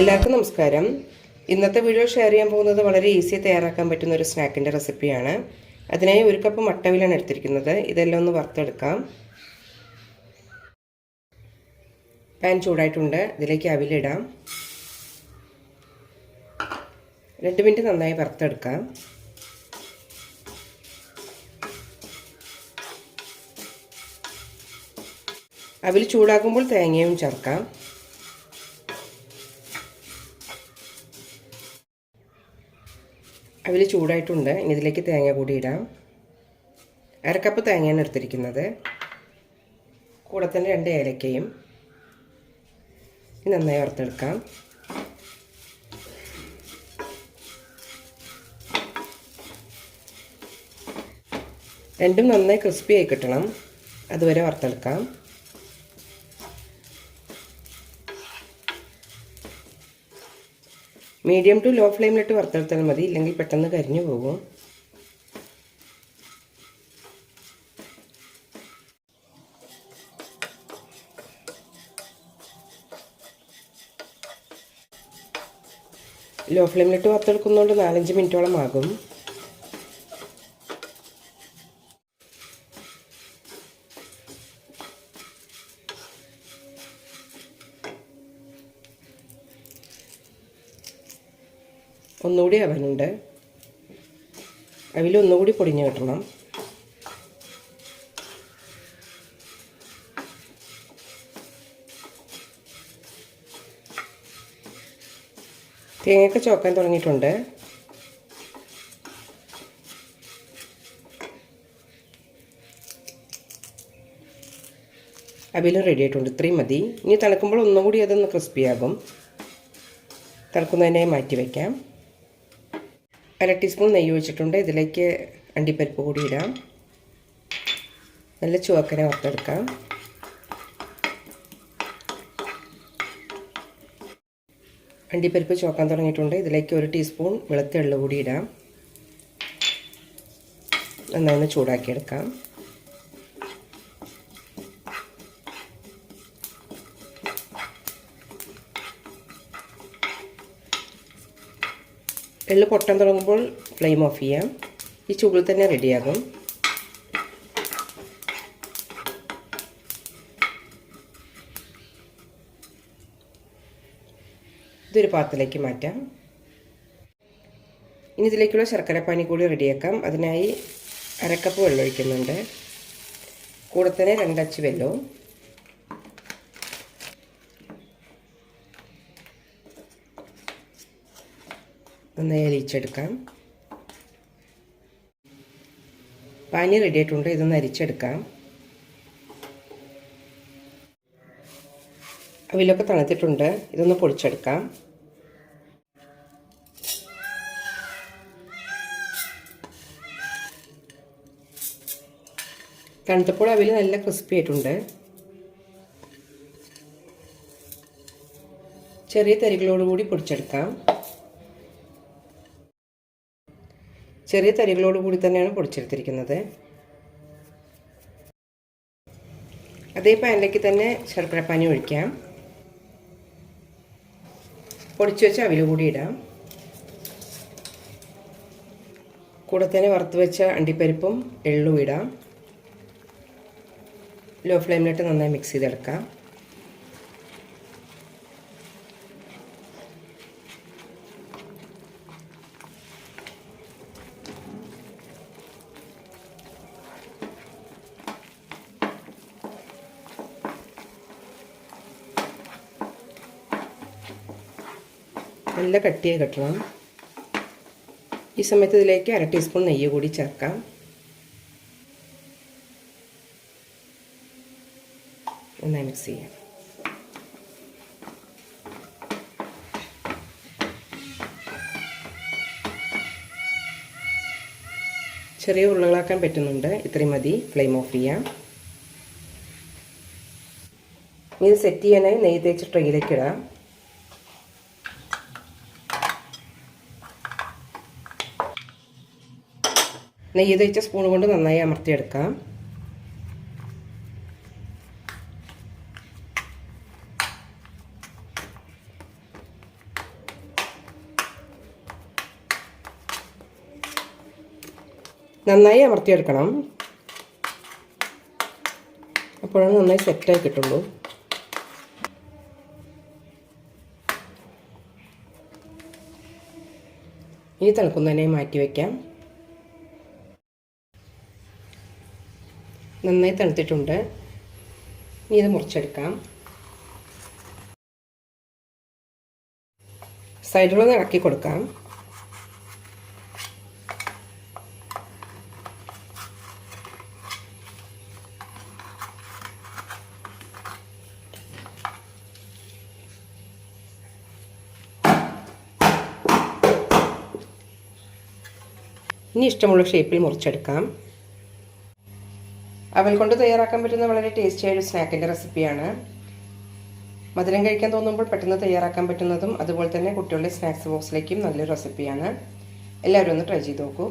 എല്ലാവർക്കും നമസ്കാരം. ഇന്നത്തെ വീഡിയോ ഷെയർ ചെയ്യാൻ പോകുന്നത് വളരെ ഈസി തയ്യാറാക്കാൻ പറ്റുന്ന ഒരു സ്നാക്കിന്റെ റെസിപ്പിയാണ് അതിനായി ഒരു കപ്പ് മട്ടവിലാണ് എടുത്തിരിക്കുന്നത്. ഇതെല്ലാം ഒന്ന് വറുത്തെടുക്കാം. പാൻ ചൂടായിട്ടുണ്ട്. ഇതിലേക്ക് അവിലിടാം. രണ്ട് മിനിറ്റ് നന്നായി വറുത്തെടുക്കാം. അവിൽ ചൂടാക്കുമ്പോൾ തേങ്ങയും ചേർക്കാം. അവിൽ ചൂടായിട്ടുണ്ട്. ഇനി ഇതിലേക്ക് തേങ്ങ കൂടി ഇടാം. അരക്കപ്പ് തേങ്ങയാണ് എടുത്തിരിക്കുന്നത്. കൂടെ തന്നെ രണ്ട് ഏലക്കയും നന്നായി വറുത്തെടുക്കാം. രണ്ടും നന്നായി ക്രിസ്പി ആയി കിട്ടണം. അതുവരെ വറുത്തെടുക്കാം. മീഡിയം ടു ലോ ഫ്ലെയിമിലിട്ട് വറുത്തെടുത്താൽ മതി. ഇല്ലെങ്കിൽ പെട്ടെന്ന് കരിഞ്ഞു പോകും. ലോ ഫ്ലെയിമിലിട്ട് വറുത്തെടുക്കുന്നതുകൊണ്ട് നാലഞ്ച് മിനിറ്റോളം ആകും. ഒന്നുകൂടി അവനുണ്ട്. അവിൽ ഒന്നുകൂടി പൊടിഞ്ഞു കിട്ടണം. തേങ്ങയൊക്കെ ചോക്കാൻ തുടങ്ങിയിട്ടുണ്ട്. അവിലും റെഡി ആയിട്ടുണ്ട്. ഇത്രയും മതി. ഇനി തണുക്കുമ്പോൾ ഒന്നുകൂടി അതൊന്ന് ക്രിസ്പിയാകും തിളക്കുന്നതിനായി മാറ്റി വയ്ക്കാം അര ടീസ്പൂൺ നെയ്യ് ഒഴിച്ചിട്ടുണ്ട്. ഇതിലേക്ക് അണ്ടിപ്പരിപ്പ് കൂടി ഇടാം. നല്ല ചുവക്കനെ വറുത്തെടുക്കാം. അണ്ടിപ്പരിപ്പ് ചുവക്കാൻ തുടങ്ങിയിട്ടുണ്ട്. ഇതിലേക്ക് ഒരു ടീസ്പൂൺ വെളുത്ത എള്ളു കൂടി ഇടാം. നന്നായി ചൂടാക്കിയെടുക്കാം. എള്ള് പൊട്ടാൻ തുടങ്ങുമ്പോൾ ഫ്ലെയിം ഓഫ് ചെയ്യാം. ഈ ചൂടിൽ തന്നെ റെഡിയാകും. ഇതൊരു പാത്രത്തിലേക്ക് മാറ്റാം. ഇനി ഇതിലേക്കുള്ള ശർക്കരപ്പാനി കൂടി റെഡിയാക്കാം. അതിനായി അരക്കപ്പ് വെള്ളം ഒഴിക്കുന്നുണ്ട് കൂടെ തന്നെ രണ്ടച്ച് വെള്ളവും. നന്നായി അരിച്ചെടുക്കാം. പാനി റെഡി ആയിട്ടുണ്ട്. ഇതൊന്ന് അരിച്ചെടുക്കാം. അവിലൊക്കെ തണുത്തിട്ടുണ്ട്. ഇതൊന്ന് പൊടിച്ചെടുക്കാം. തണുത്തപ്പോൾ അവിൽ നല്ല ക്രിസ്പി ആയിട്ടുണ്ട്. ചെറിയ തരികളോടുകൂടി പൊടിച്ചെടുക്കാം. ചെറിയ തരികളോട് കൂടി തന്നെയാണ് പൊടിച്ചെടുത്തിരിക്കുന്നത്. അതേ പാനിലേക്ക് തന്നെ ശർക്കര പാനി ഒഴിക്കാം. പൊടിച്ചു വെച്ച അവിൽ കൂടി ഇടാം. കൂടെ തന്നെ വറുത്ത് വെച്ച അണ്ടിപ്പരിപ്പും എള്ളും ഇടാം. ലോ ഫ്ലെയിമിലിട്ട് നന്നായി മിക്സ് ചെയ്തെടുക്കാം. നല്ല കട്ടിയായി കെട്ടണം. ഈ സമയത്ത് ഇതിലേക്ക് അര ടീസ്പൂൺ നെയ്യ് കൂടി ചേർക്കാം. നന്നായി മിക്സ് ചെയ്യാം. ചെറിയ ഉരുളകളാക്കാൻ പറ്റുന്നുണ്ട്. ഇത്രയും മതി. ഫ്ലെയിം ഓഫ് ചെയ്യാം. ഇത് സെറ്റ് ചെയ്യാനായി നെയ്യ് തേച്ച് ട്രെയിലേക്ക് ഇടാം. നെയ്യ് തേച്ച സ്പൂൺ കൊണ്ട് നന്നായി അമർത്തിയെടുക്കാം. നന്നായി അമർത്തിയെടുക്കണം. അപ്പോഴാണ് നന്നായി സെറ്റായി കിട്ടുള്ളൂ. ഇനി തണുക്കുന്നതിനെ മാറ്റി വയ്ക്കാം നന്നായി തണുത്തിട്ടുണ്ട്. ഇനി ഇത് മുറിച്ചെടുക്കാം. സൈഡിലൊന്ന് ഇളക്കി കൊടുക്കാം. ഇനി ഇഷ്ടമുള്ള ഷേപ്പിൽ മുറിച്ചെടുക്കാം. അവൽ കൊണ്ട് തയ്യാറാക്കാൻ പറ്റുന്ന വളരെ ടേസ്റ്റിയായ ഒരു സ്നാക്കിന്റെ റെസിപ്പിയാണ് മധുരം കഴിക്കാൻ തോന്നുമ്പോൾ പെട്ടെന്ന് തയ്യാറാക്കാൻ പറ്റുന്നതും അതുപോലെ തന്നെ കുട്ടികളുടെ സ്നാക്സ് ബോക്സിലേക്കും നല്ലൊരു റെസിപ്പിയാണ് എല്ലാവരും ഒന്ന് ട്രൈ ചെയ്ത് നോക്കൂ.